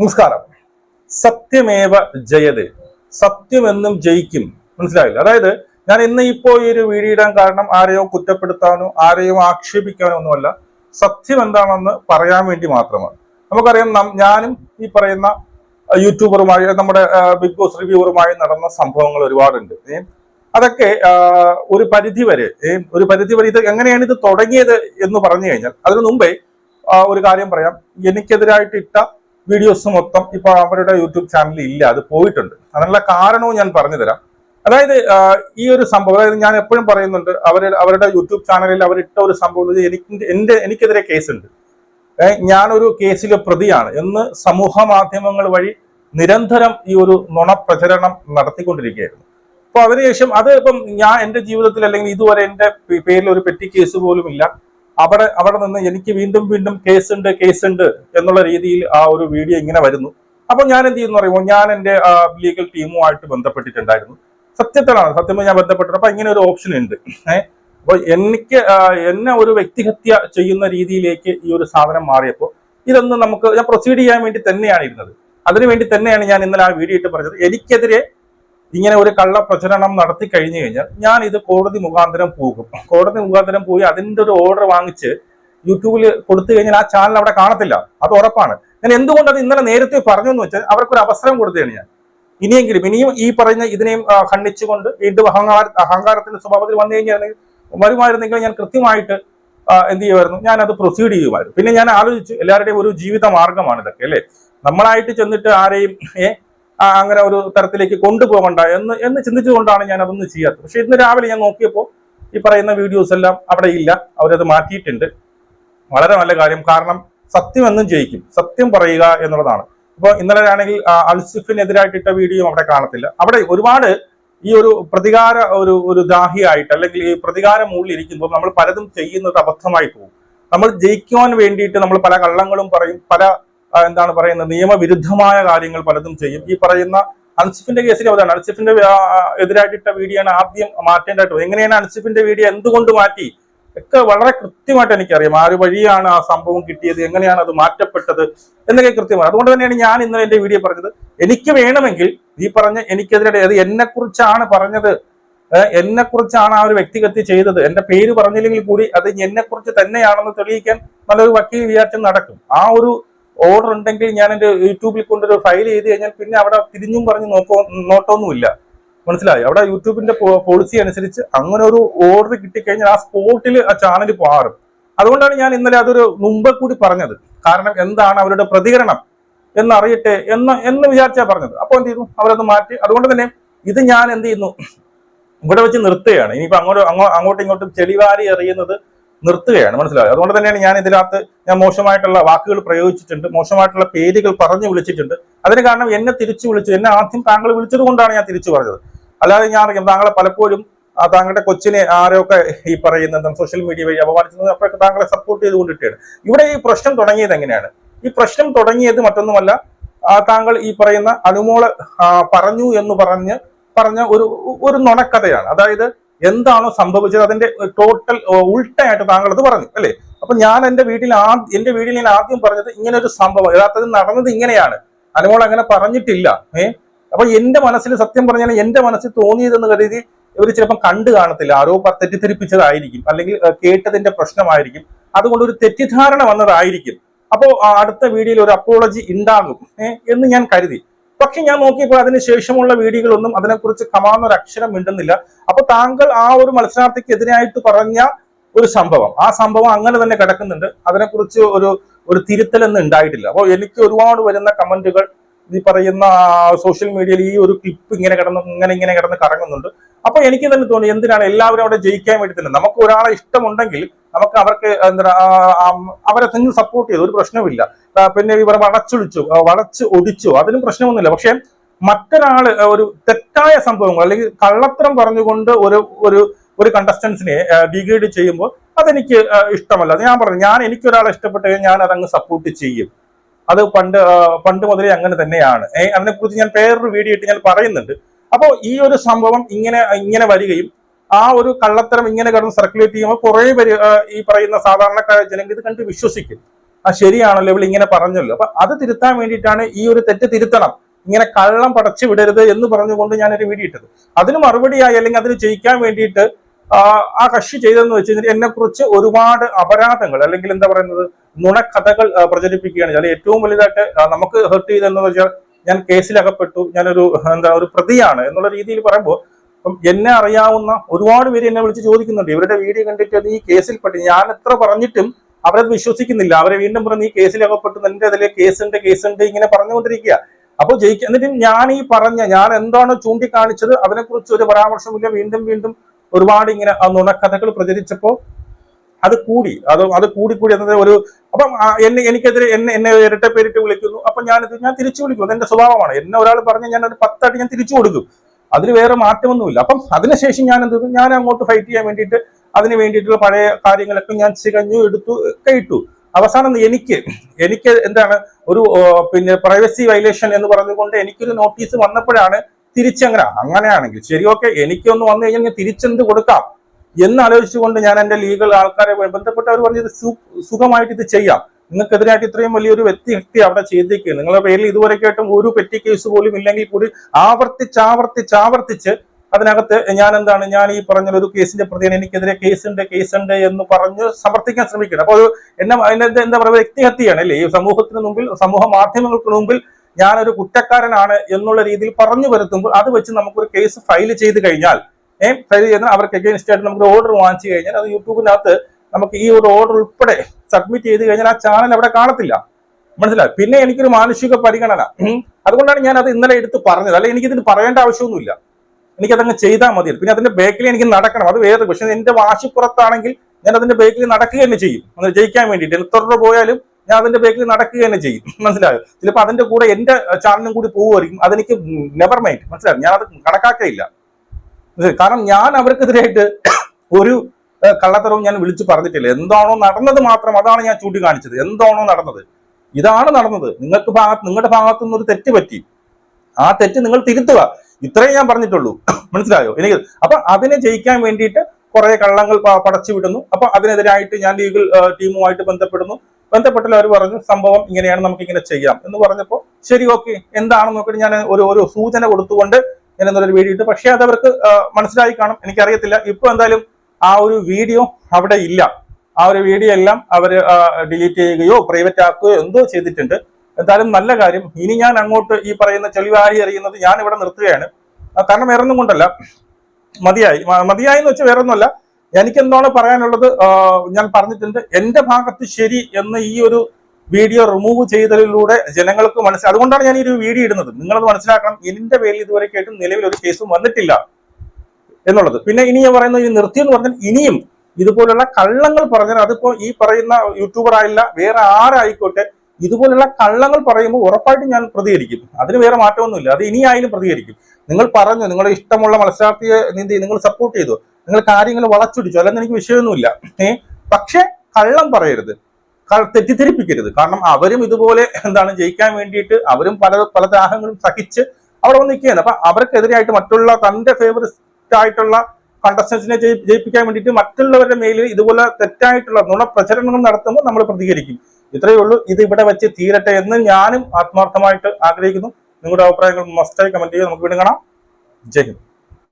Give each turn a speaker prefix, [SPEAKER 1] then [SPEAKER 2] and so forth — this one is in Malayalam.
[SPEAKER 1] നമസ്കാരം. സത്യമേവ ജയതേ. സത്യമെന്നും ജയിക്കും. മനസ്സിലായില്ല? അതായത് ഞാൻ ഇന്ന് ഇപ്പോൾ ഈ ഒരു വീഡിയോ ഇടാൻ കാരണം ആരെയോ കുറ്റപ്പെടുത്താനോ ആരെയോ ആക്ഷേപിക്കാനോ ഒന്നുമല്ല. സത്യം എന്താണെന്ന് പറയാൻ വേണ്ടി മാത്രമാണ്. നമുക്കറിയാം ഞാനും ഈ പറയുന്ന യൂട്യൂബറുമായി നമ്മുടെ ബിഗ് ബോസ് റിവ്യൂവറുമായി നടന്ന സംഭവങ്ങൾ ഒരുപാടുണ്ട്? അതൊക്കെ ഒരു പരിധി വരെ ഒരു പരിധി വരെ ഇത് എങ്ങനെയാണ് ഇത് തുടങ്ങിയത് എന്ന് പറഞ്ഞു കഴിഞ്ഞാൽ അതിനു മുമ്പേ ഒരു കാര്യം പറയാം. എനിക്കെതിരായിട്ട് ഇട്ട വീഡിയോസ് മൊത്തം ഇപ്പൊ അവരുടെ യൂട്യൂബ് ചാനലിൽ ഇല്ല അത് പോയിട്ടുണ്ട്. അതിനുള്ള കാരണവും ഞാൻ പറഞ്ഞുതരാം അതായത് ഈ ഒരു സംഭവം അതായത് ഞാൻ എപ്പോഴും പറയുന്നുണ്ട് അവർ അവരുടെ യൂട്യൂബ് ചാനലിൽ അവരിട്ട ഒരു സംഭവം എനിക്ക് എന്റെ എനിക്കെതിരെ കേസുണ്ട് ഞാനൊരു കേസിലെ പ്രതിയാണ് എന്ന് സമൂഹ മാധ്യമങ്ങൾ വഴി നിരന്തരം ഈ ഒരു നുണ പ്രചരണം നടത്തിക്കൊണ്ടിരിക്കുകയായിരുന്നു. അപ്പൊ അതിനുശേഷം അത് ഇപ്പം ഞാൻ എന്റെ ജീവിതത്തിൽ അല്ലെങ്കിൽ ഇതുവരെ എന്റെ പേരിൽ ഒരു പെറ്റി കേസ് പോലും ഇല്ല അവിടെ അവിടെ നിന്ന് എനിക്ക് വീണ്ടും വീണ്ടും കേസ് ഉണ്ട് കേസ് ഉണ്ട് എന്നുള്ള രീതിയിൽ ആ ഒരു വീഡിയോ ഇങ്ങനെ വരുന്നു. അപ്പൊ ഞാൻ എന്ത് ചെയ്യുന്നു പറയുമ്പോൾ ഞാൻ എന്റെ ലീഗൽ ടീമുമായിട്ട് ബന്ധപ്പെട്ടിട്ടുണ്ടായിരുന്നു. സത്യത്തിലാണ് സത്യം ഞാൻ ബന്ധപ്പെട്ടത് അപ്പൊ ഇങ്ങനെ ഒരു ഓപ്ഷൻ ഉണ്ട്. അപ്പൊ എനിക്ക് ആ, എന്നെ ഒരു വ്യക്തിഹത്യ ചെയ്യുന്ന രീതിയിലേക്ക് ഈ ഒരു സാധനം മാറിയപ്പോൾ ഇതൊന്നും നമുക്ക് ഞാൻ പ്രൊസീഡ് ചെയ്യാൻ വേണ്ടി തന്നെയാണ് ഇരുന്നത്. അതിനുവേണ്ടി തന്നെയാണ് ഞാൻ ഇന്നലെ ആ വീഡിയോ ഇട്ട് പറഞ്ഞത്. എനിക്കെതിരെ ഇങ്ങനെ ഒരു കള്ള പ്രചരണം നടത്തി കഴിഞ്ഞു കഴിഞ്ഞാൽ ഞാൻ ഇത് കോടതി മുഖാന്തരം പോകും. കോടതി മുഖാന്തരം പോയി അതിന്റെ ഒരു ഓർഡർ വാങ്ങിച്ച് യൂട്യൂബിൽ കൊടുത്തു കഴിഞ്ഞാൽ ആ ചാനൽ അവിടെ കാണത്തില്ല. അത് ഉറപ്പാണ്. ഞാൻ എന്തുകൊണ്ട് അത് ഇന്നലെ നേരത്തെ പറഞ്ഞു എന്ന് വെച്ചാൽ അവർക്കൊരു അവസരം കൊടുത്തതാണ് ഞാൻ. ഇനിയെങ്കിലും ഇനിയും ഈ പറയുന്ന ഇതിനെയും ഖണ്ഡിച്ചുകൊണ്ട് വീണ്ടും അഹങ്കാര അഹങ്കാരത്തിന്റെ സ്വഭാവത്തിൽ വന്നു കഴിഞ്ഞാൽ വരുമായിരുന്നെങ്കിൽ ഞാൻ കൃത്യമായിട്ട് എന്ത് ചെയ്യുമായിരുന്നു? ഞാൻ അത് പ്രൊസീഡ് ചെയ്യുമായിരുന്നു. പിന്നെ ഞാൻ ആലോചിച്ചു എല്ലാവരുടെയും ഒരു ജീവിത മാർഗമാണ് ഇതൊക്കെ അല്ലേ? നമ്മളായിട്ട് ചെന്നിട്ട് ആരെയും അങ്ങനെ ഒരു തരത്തിലേക്ക് കൊണ്ടുപോകണ്ട എന്ന് എന്ന് ചിന്തിച്ചുകൊണ്ടാണ് ഞാൻ അതൊന്നും ചെയ്യാത്തത്. പക്ഷെ ഇന്ന് രാവിലെ ഞാൻ നോക്കിയപ്പോൾ ഈ പറയുന്ന വീഡിയോസ് എല്ലാം അവിടെ ഇല്ല. അവരത് മാറ്റിയിട്ടുണ്ട്. വളരെ നല്ല കാര്യം. കാരണം സത്യം എന്നും ജയിക്കും. സത്യം പറയുക എന്നുള്ളതാണ്. ഇപ്പോൾ ഇന്നലെ ആണെങ്കിൽ അൽസിഫിനെതിരായിട്ടിട്ട വീഡിയോ അവിടെ കാണത്തില്ല. അവിടെ ഒരുപാട് ഈ ഒരു പ്രതികാര ഒരു ഒരു ദാഹിയായിട്ട് അല്ലെങ്കിൽ ഈ പ്രതികാരം മുകളിൽ ഇരിക്കുമ്പോൾ നമ്മൾ പലതും ചെയ്യുന്നത് അബദ്ധമായി പോകും. നമ്മൾ ജയിക്കുവാൻ വേണ്ടിയിട്ട് നമ്മൾ പല കള്ളങ്ങളും പറയും പല എന്താണ് പറയുന്നത് നിയമവിരുദ്ധമായ കാര്യങ്ങൾ പലതും ചെയ്യും. ഈ പറയുന്ന അൻസിഫിന്റെ കേസിൽ അതാണ്. അൻസിഫിന്റെ എതിരായിട്ടിട്ട വീഡിയോ ആണ് ആദ്യം മാറ്റേണ്ടതായിട്ട് എങ്ങനെയാണ് അൻസിഫിന്റെ വീഡിയോ എന്തുകൊണ്ട് മാറ്റി? ഒക്കെ വളരെ കൃത്യമായിട്ട് എനിക്കറിയാം. ആ ഒരു വഴിയാണ് ആ സംഭവം കിട്ടിയത് എങ്ങനെയാണ് അത് മാറ്റപ്പെട്ടത് എന്നൊക്കെ കൃത്യമാണ്. അതുകൊണ്ട് തന്നെയാണ് ഞാൻ ഇന്നലെ എന്റെ വീഡിയോ പറഞ്ഞത്. എനിക്ക് വേണമെങ്കിൽ ഈ പറഞ്ഞ എനിക്കെതിരെ അത് എന്നെ കുറിച്ചാണ് പറഞ്ഞത്. എന്നെ കുറിച്ചാണ് ആ ഒരു വ്യക്തിഗതി ചെയ്തത്. എന്റെ പേര് പറഞ്ഞില്ലെങ്കിൽ കൂടി അത് എന്നെ കുറിച്ച് തന്നെയാണെന്ന് തെളിയിക്കാൻ നല്ലൊരു വക്കീൽ വിചാരിച്ചും നടക്കും. ആ ഒരു ഓർഡർ ഉണ്ടെങ്കിൽ ഞാൻ എന്റെ യൂട്യൂബിൽ കൊണ്ടൊരു ഫയൽ ചെയ്ത് കഴിഞ്ഞാൽ പിന്നെ അവിടെ തിരിഞ്ഞും പറഞ്ഞ് നോക്കോ നോട്ടൊന്നുമില്ല മനസ്സിലായി? അവിടെ യൂട്യൂബിന്റെ പോളിസി അനുസരിച്ച് അങ്ങനെ ഒരു ഓർഡർ കിട്ടിക്കഴിഞ്ഞാൽ ആ സ്പോട്ടിൽ ആ ചാനൽ മാറും. അതുകൊണ്ടാണ് ഞാൻ ഇന്നലെ അതൊരു മുമ്പ് കൂടി പറഞ്ഞത്. കാരണം എന്താണ് അവരുടെ പ്രതികരണം എന്നറിയട്ടെ എന്ന് എന്ന് വിചാരിച്ചാ പറഞ്ഞത്. അപ്പോൾ എന്ത് ചെയ്തു? അവരത് മാറ്റി. അതുകൊണ്ട് തന്നെ ഇത് ഞാൻ എന്ത് ചെയ്യുന്നു? ഇവിടെ വെച്ച് നിർത്തുകയാണ്. ഇനിയിപ്പോ അങ്ങോട്ട് അങ്ങോ- അങ്ങോട്ടും ഇങ്ങോട്ടും ചെളിവാരി എറിയുന്നത് നിർത്തുകയാണ് മനസ്സിലായത് അതുകൊണ്ട് തന്നെയാണ് ഞാൻ ഇതിനകത്ത് ഞാൻ മോശമായിട്ടുള്ള വാക്കുകൾ പ്രയോഗിച്ചിട്ടുണ്ട് മോശമായിട്ടുള്ള പേരുകൾ പറഞ്ഞു വിളിച്ചിട്ടുണ്ട്. അതിന് കാരണം എന്നെ തിരിച്ചു വിളിച്ചു എന്നെ ആദ്യം താങ്കൾ വിളിച്ചത് കൊണ്ടാണ് ഞാൻ തിരിച്ചു പറഞ്ഞത്. അല്ലാതെ ഞാൻ അറിയാം താങ്കളെ പലപ്പോഴും താങ്കളുടെ കൊച്ചിനെ ആരെയൊക്കെ ഈ പറയുന്ന സോഷ്യൽ മീഡിയ വഴി അപമാനിച്ചത് അപ്പോഴൊക്കെ താങ്കളെ സപ്പോർട്ട് ചെയ്തുകൊണ്ടിട്ടാണ്. ഇവിടെ ഈ പ്രശ്നം തുടങ്ങിയത് എങ്ങനെയാണ്? ഈ പ്രശ്നം തുടങ്ങിയത് മറ്റൊന്നുമല്ല താങ്കൾ ഈ പറയുന്ന അനുമോൾ പറഞ്ഞു എന്ന് പറഞ്ഞ് പറഞ്ഞ ഒരു ഒരു നുണക്കഥയാണ്. അതായത് എന്താണോ സംഭവിച്ചത് അതിന്റെ ടോട്ടൽ ഉൾട്ടയായിട്ട് താങ്കൾ അത് പറഞ്ഞു അല്ലേ? അപ്പൊ ഞാൻ എന്റെ വീട്ടിൽ ആ എന്റെ വീട്ടിൽ ഞാൻ ആദ്യം പറഞ്ഞത് ഇങ്ങനെ ഒരു സംഭവം യഥാർത്ഥത്തിൽ നടന്നത് ഇങ്ങനെയാണ്. അനുമോൾ അങ്ങനെ പറഞ്ഞിട്ടില്ല ഏ? അപ്പൊ എന്റെ മനസ്സിൽ സത്യം പറഞ്ഞാൽ എന്റെ മനസ്സിൽ തോന്നിയതെന്ന് കരുതി ഇവർ ചിലപ്പം കണ്ടു കാണത്തില്ല. ആരോ തെറ്റിദ്ധരിപ്പിച്ചതായിരിക്കും അല്ലെങ്കിൽ കേട്ടതിന്റെ പ്രശ്നമായിരിക്കും. അതുകൊണ്ട് ഒരു തെറ്റിദ്ധാരണ വന്നതായിരിക്കും. അപ്പോ അടുത്ത വീഡിയോയിൽ ഒരു അപ്പോളജി ഉണ്ടാകും എന്ന് ഞാൻ കരുതി. പക്ഷെ ഞാൻ നോക്കിയപ്പോൾ അതിന് ശേഷമുള്ള വീഡിയോകളൊന്നും അതിനെക്കുറിച്ച് കമാന്നൊരു അക്ഷരം മിണ്ടുന്നില്ല. അപ്പൊ താങ്കൾ ആ ഒരു മത്സരാർത്ഥിക്ക് എതിരായിട്ട് പറഞ്ഞ ഒരു സംഭവം ആ സംഭവം അങ്ങനെ തന്നെ കിടക്കുന്നുണ്ട്. അതിനെക്കുറിച്ച് ഒരു ഒരു തിരുത്തലൊന്നും ഉണ്ടായിട്ടില്ല. അപ്പോൾ എനിക്ക് ഒരുപാട് വരുന്ന കമന്റുകൾ ഈ പറയുന്ന സോഷ്യൽ മീഡിയയിൽ ഈ ഒരു ക്ലിപ്പ് ഇങ്ങനെ കിടന്ന് ഇങ്ങനെ ഇങ്ങനെ കിടന്ന് കറങ്ങുന്നുണ്ട്. അപ്പൊ എനിക്ക് തന്നെ തോന്നി എന്തിനാണ് എല്ലാവരും അവിടെ ജയിക്കാൻ വേണ്ടി തന്നെ? നമുക്ക് ഒരാളെ ഇഷ്ടമുണ്ടെങ്കിൽ നമുക്ക് അവർക്ക് എന്താ അവരെ തന്നെ സപ്പോർട്ട് ചെയ്തു. ഒരു പ്രശ്നവുമില്ല. പിന്നെ ഇവർ വളച്ചൊളിച്ചു ആ, വളച്ച് ഒടിച്ചു. അതിനും പ്രശ്നമൊന്നുമില്ല. പക്ഷെ മറ്റൊരാൾ ഒരു തെറ്റായ സംഭവങ്ങൾ അല്ലെങ്കിൽ കള്ളത്തരം പറഞ്ഞുകൊണ്ട് ഒരു ഒരു ഒരു കണ്ടസ്റ്റൻസിനെ ഡിഗ്രേഡ് ചെയ്യുമ്പോൾ അതെനിക്ക് ഇഷ്ടമല്ല. അത് ഞാൻ പറഞ്ഞു ഞാൻ എനിക്കൊരാളെ ഇഷ്ടപ്പെട്ട ഞാൻ അതങ്ങ് സപ്പോർട്ട് ചെയ്യും. അത് പണ്ട് പണ്ട് മുതലേ അങ്ങനെ തന്നെയാണ്. അതിനെക്കുറിച്ച് ഞാൻ വേറൊരു വീഡിയോ ഇട്ട് ഞാൻ പറയുന്നുണ്ട്. അപ്പോൾ ഈ ഒരു സംഭവം ഇങ്ങനെ ഇങ്ങനെ വരികയും ആ ഒരു കള്ളത്തരം ഇങ്ങനെ കിടന്ന് സർക്കുലേറ്റ് ചെയ്യുമ്പോൾ കുറേ പേര് ഈ പറയുന്ന സാധാരണക്കാരായ ജനങ്ങൾ ഇത് കണ്ട് വിശ്വസിക്കും. ആ ശരിയാണല്ലോ ഇവിടെ ഇങ്ങനെ പറഞ്ഞല്ലോ. അപ്പൊ അത് തിരുത്താൻ വേണ്ടിയിട്ടാണ് ഈ ഒരു തെറ്റ് തിരുത്തണം. ഇങ്ങനെ കള്ളം പടച്ചു വിടരുത് എന്ന് പറഞ്ഞുകൊണ്ട് ഒരു വീഡിയോ ഇട്ടത്. അതിന് മറുപടിയായി അല്ലെങ്കിൽ അതിന് ജയിക്കാൻ വേണ്ടിയിട്ട് ആ, കക്ഷി ചെയ്തതെന്ന് വെച്ച് കഴിഞ്ഞാൽ എന്നെ കുറിച്ച് ഒരുപാട് അപരാധങ്ങൾ അല്ലെങ്കിൽ എന്താ പറയുന്നത് നുണക്കഥകൾ പ്രചരിപ്പിക്കുകയാണ്. അല്ലെങ്കിൽ ഏറ്റവും വലുതായിട്ട് നമുക്ക് ഹെർട്ട് ചെയ്തതെന്ന് വെച്ചാൽ ഞാൻ കേസിലകപ്പെട്ടു ഞാനൊരു എന്താ ഒരു പ്രതിയാണ് എന്നുള്ള രീതിയിൽ പറയുമ്പോൾ അപ്പം എന്നെ അറിയാവുന്ന ഒരുപാട് പേര് എന്നെ വിളിച്ച് ചോദിക്കുന്നുണ്ട്. ഇവരുടെ വീഡിയോ കണ്ടിട്ട് നീ കേസിൽപ്പെട്ട് ഞാൻ എത്ര പറഞ്ഞിട്ടും അവരത് വിശ്വസിക്കുന്നില്ല. അവരെ വീണ്ടും പറഞ്ഞ് നീ കേസിലകപ്പെട്ടു നിന്റെ അതിലെ കേസുണ്ട് കേസുണ്ട് ഇങ്ങനെ പറഞ്ഞുകൊണ്ടിരിക്കുക. അപ്പോൾ ജയിക്കുക എന്നിട്ട് ഞാൻ ഈ പറഞ്ഞ ഞാൻ എന്താണോ ചൂണ്ടിക്കാണിച്ചത് അതിനെക്കുറിച്ച് ഒരു പരാമർശമില്ല വീണ്ടും വീണ്ടും ഒരുപാട് ഇങ്ങനെ നുണക്കഥകൾ പ്രചരിച്ചപ്പോൾ അത് കൂടി അത് അത് കൂടി കൂടി എന്നത് ഒരു അപ്പം എന്നെ എനിക്കെതിരെ എന്നെ എന്നെ ഇരട്ട പേരിട്ട് വിളിക്കുന്നു. അപ്പം ഞാനിത് ഞാൻ തിരിച്ചു വിളിക്കും. അതെന്റെ സ്വഭാവമാണ്. എന്നെ ഒരാൾ പറഞ്ഞ് ഞാൻ ഒരു പത്തായിട്ട് ഞാൻ തിരിച്ചു കൊടുക്കും. അതിൽ വേറെ മാറ്റമൊന്നുമില്ല. അപ്പം അതിനുശേഷം ഞാൻ എന്ത് ഞാൻ അങ്ങോട്ട് ഫൈറ്റ് ചെയ്യാൻ വേണ്ടിയിട്ട് അതിന് വേണ്ടിയിട്ടുള്ള പഴയ കാര്യങ്ങളൊക്കെ ഞാൻ ചികഞ്ഞു എടുത്തു ഒക്കെ അവസാനം എനിക്ക് എനിക്ക് എന്താണ് ഒരു പിന്നെ പ്രൈവസി വയലേഷൻ എന്ന് പറഞ്ഞുകൊണ്ട് എനിക്കൊരു നോട്ടീസ് വന്നപ്പോഴാണ് തിരിച്ചങ്ങനെ. അങ്ങനെയാണെങ്കിൽ ശരി ഓക്കെ. എനിക്കൊന്ന് വന്നു കഴിഞ്ഞാൽ ഞാൻ തിരിച്ചെന്ത് കൊടുക്കാം? എന്ന് ആലോചിച്ചുകൊണ്ട് ഞാൻ എന്റെ ലീഗൽ ആൾക്കാരെ ബന്ധപ്പെട്ട് അവർ പറഞ്ഞത് സുഖമായിട്ട് ഇത് ചെയ്യാം. നിങ്ങൾക്കെതിരായിട്ട് ഇത്രയും വലിയൊരു വ്യക്തി അവിടെ ചെയ്തേക്കുക നിങ്ങളുടെ പേരിൽ ഇതുവരെക്കായിട്ടും ഒരു പെറ്റി കേസ് പോലും ഇല്ലെങ്കിൽ കൂടി ആവർത്തിച്ച് ആവർത്തിച്ച് ആവർത്തിച്ച് അതിനകത്ത് ഞാൻ എന്താണ് ഞാൻ ഈ പറഞ്ഞ ഒരു കേസിന്റെ പ്രതിയാണ്. എനിക്കെതിരെ കേസുണ്ട് കേസുണ്ട് എന്ന് പറഞ്ഞ് സമർത്ഥിക്കാൻ ശ്രമിക്കണം അപ്പോൾ എന്നെ അതിനകത്ത് എന്താ പറയുക വ്യക്തിഹത്യയാണ് അല്ലേ? ഈ സമൂഹത്തിന് മുമ്പിൽ സമൂഹ മാധ്യമങ്ങൾക്ക് മുമ്പിൽ ഞാനൊരു കുറ്റക്കാരനാണ് എന്നുള്ള രീതിയിൽ പറഞ്ഞു വരുത്തുമ്പോൾ അത് വെച്ച് നമുക്കൊരു കേസ് ഫയൽ ചെയ്ത് കഴിഞ്ഞാൽ ഏഹ് ഫയൽ ചെയ്യുന്ന അവർക്ക് അഗേൻസ്റ്റ് ആയിട്ട് നമുക്ക് ഓർഡർ വാങ്ങിച്ചു കഴിഞ്ഞാൽ അത് യൂട്യൂബിനകത്ത് നമുക്ക് ഈ ഒരു ഓർഡർ ഉൾപ്പെടെ സബ്മിറ്റ് ചെയ്ത് കഴിഞ്ഞാൽ ആ ചാനൽ അവിടെ കാണത്തില്ല. മനസ്സിലായി? പിന്നെ എനിക്കൊരു മാനുഷിക പരിഗണന. അതുകൊണ്ടാണ് ഞാൻ അത് ഇന്നലെ എടുത്ത് പറഞ്ഞത്. എനിക്ക് എനിക്കിതിന് പറയേണ്ട ആവശ്യമൊന്നുമില്ല. എനിക്കതങ്ങ് ചെയ്താൽ മതി പിന്നെ അതിന്റെ ബേക്കിൽ എനിക്ക് നടക്കണം. അത് വേറെ പക്ഷെ എന്റെ വാശിപ്പുറത്താണെങ്കിൽ ഞാൻ അതിന്റെ ബേക്കിൽ നടക്കുക തന്നെ ചെയ്യും. അത് ജയിക്കാൻ വേണ്ടിയിട്ട്. എത്ര രൂപ പോയാലും ഞാൻ അതിന്റെ ബേക്കിൽ നടക്കുക തന്നെ ചെയ്യും. മനസ്സിലായോ? ചിലപ്പോൾ അതിന്റെ കൂടെ എന്റെ ചാനലും കൂടി പോവുമായിരിക്കും അതെനിക്ക് നെവർ മൈൻഡ് മനസ്സിലായോ? ഞാൻ അത് കണക്കാക്കയില്ല? കാരണം ഞാൻ അവർക്കെതിരായിട്ട് ഒരു കള്ളത്തരവും ഞാൻ വിളിച്ചു പറഞ്ഞിട്ടില്ല. എന്താണോ നടന്നത് മാത്രം അതാണ് ഞാൻ ചൂണ്ടിക്കാണിച്ചത്. എന്താണോ നടന്നത്? ഇതാണ് നടന്നത്. നിങ്ങൾക്ക് ഭാഗത്ത് നിങ്ങളുടെ ഭാഗത്തു ഒരു തെറ്റ് പറ്റി. ആ തെറ്റ് നിങ്ങൾ തിരുത്തുക. ഇത്രയും ഞാൻ പറഞ്ഞിട്ടുള്ളൂ. മനസ്സിലായോ? എനിക്ക് അപ്പൊ അതിനെ ജയിക്കാൻ വേണ്ടിയിട്ട് കുറെ കള്ളങ്ങൾ പടച്ചു വിടുന്നു. അപ്പൊ അതിനെതിരായിട്ട് ഞാൻ ലീഗൽ ടീമുമായിട്ട് ബന്ധപ്പെടുന്നു. ബന്ധപ്പെട്ടില്ല അവർ പറഞ്ഞു സംഭവം ഇങ്ങനെയാണ് നമുക്ക് ഇങ്ങനെ ചെയ്യാം. എന്ന് പറഞ്ഞപ്പോൾ ശരി ഓക്കെ. എന്താണെന്ന് നോക്കിയിട്ട് ഞാൻ ഒരു ഒരു സൂചന കൊടുത്തുകൊണ്ട് എന്നൊരു വീഡിയോ ഇട്ടു. പക്ഷേ അത് അവർക്ക് മനസ്സിലായി കാണും. എനിക്കറിയത്തില്ല. ഇപ്പൊ എന്തായാലും ആ ഒരു വീഡിയോ അവിടെ ഇല്ല. ആ ഒരു വീഡിയോ എല്ലാം അവർ ഡിലീറ്റ് ചെയ്യുകയോ പ്രൈവറ്റ് ആക്കുകയോ എന്തോ ചെയ്തിട്ടുണ്ട്. എന്തായാലും നല്ല കാര്യം. ഇനി ഞാൻ അങ്ങോട്ട് ഈ പറയുന്ന ചെളിവാരി എറിയുന്നത് ഞാൻ ഇവിടെ നിർത്തുകയാണ്. കാരണം വേറെ കൊണ്ടല്ല. മതിയായി. മതിയായി എന്ന് വെച്ചാൽ വേറെ ഒന്നുമല്ല എനിക്ക് എന്താണ് പറയാനുള്ളത് ഞാൻ പറഞ്ഞിട്ടുണ്ട്. എന്റെ ഭാഗത്ത് ശരി എന്ന് ഈ ഒരു വീഡിയോ റിമൂവ് ചെയ്തതിലൂടെ ജനങ്ങൾക്ക് മനസ്സിലായി അതുകൊണ്ടാണ് ഞാൻ ഈ ഒരു വീഡിയോ ഇടുന്നത്. നിങ്ങളത് മനസ്സിലാക്കണം. എന്റെ പേരിൽ ഇതുവരെയായിട്ടും നിലവിൽ ഒരു കേസും വന്നിട്ടില്ല എന്നുള്ളത്. പിന്നെ ഇനി ഞാൻ പറയുന്നത് ഈ നിർത്തി എന്ന് പറഞ്ഞാൽ ഇനിയും ഇതുപോലുള്ള കള്ളങ്ങൾ പറഞ്ഞാൽ അതിപ്പോ ഈ പറയുന്ന യൂട്യൂബർ ആയില്ല വേറെ ആരായിക്കോട്ടെ ഇതുപോലുള്ള കള്ളങ്ങൾ പറയുമ്പോൾ ഉറപ്പായിട്ടും ഞാൻ പ്രതികരിക്കും. അതിന് വേറെ മാറ്റമൊന്നുമില്ല. അത് ഇനിയായാലും പ്രതികരിക്കും. നിങ്ങൾ പറഞ്ഞു നിങ്ങളുടെ ഇഷ്ടമുള്ള മത്സരാർത്ഥിയെ നിങ്ങൾ സപ്പോർട്ട് ചെയ്തു. നിങ്ങൾ കാര്യങ്ങൾ വളച്ചൊടിച്ചു. അല്ലെന്ന് എനിക്ക് വിഷയമൊന്നുമില്ല. ഏഹ് പക്ഷെ കള്ളം പറയരുത്. തെറ്റിദ്ധരിപ്പിക്കരുത്. കാരണം അവരും ഇതുപോലെ എന്താണ് ജയിക്കാൻ വേണ്ടിയിട്ട് അവരും പല പല ദാഹങ്ങളും സഹിച്ച് അവിടെ വന്ന് നിൽക്കുകയാണ്. അപ്പൊ അവർക്കെതിരായിട്ട് മറ്റുള്ള തന്റെ ഫേവറിസ്റ്റ് ആയിട്ടുള്ള കണ്ടസ്റ്റൻസിനെ ജയിപ്പിക്കാൻ വേണ്ടിയിട്ട് മറ്റുള്ളവരുടെ മേലിൽ ഇതുപോലെ തെറ്റായിട്ടുള്ള നുണ പ്രചരണങ്ങൾ നടത്തുമ്പോൾ നമ്മൾ പ്രതികരിക്കും. ഇത്രയേ ഉള്ളൂ. ഇത് ഇവിടെ വെച്ച് തീരട്ടെ എന്ന് ഞാനും ആത്മാർത്ഥമായിട്ട് ആഗ്രഹിക്കുന്നു. നിങ്ങളുടെ അഭിപ്രായങ്ങൾ മസ്റ്റായി കമന്റ് ചെയ്യുക നമുക്ക് വീണ്ടും കാണാം. ജയ്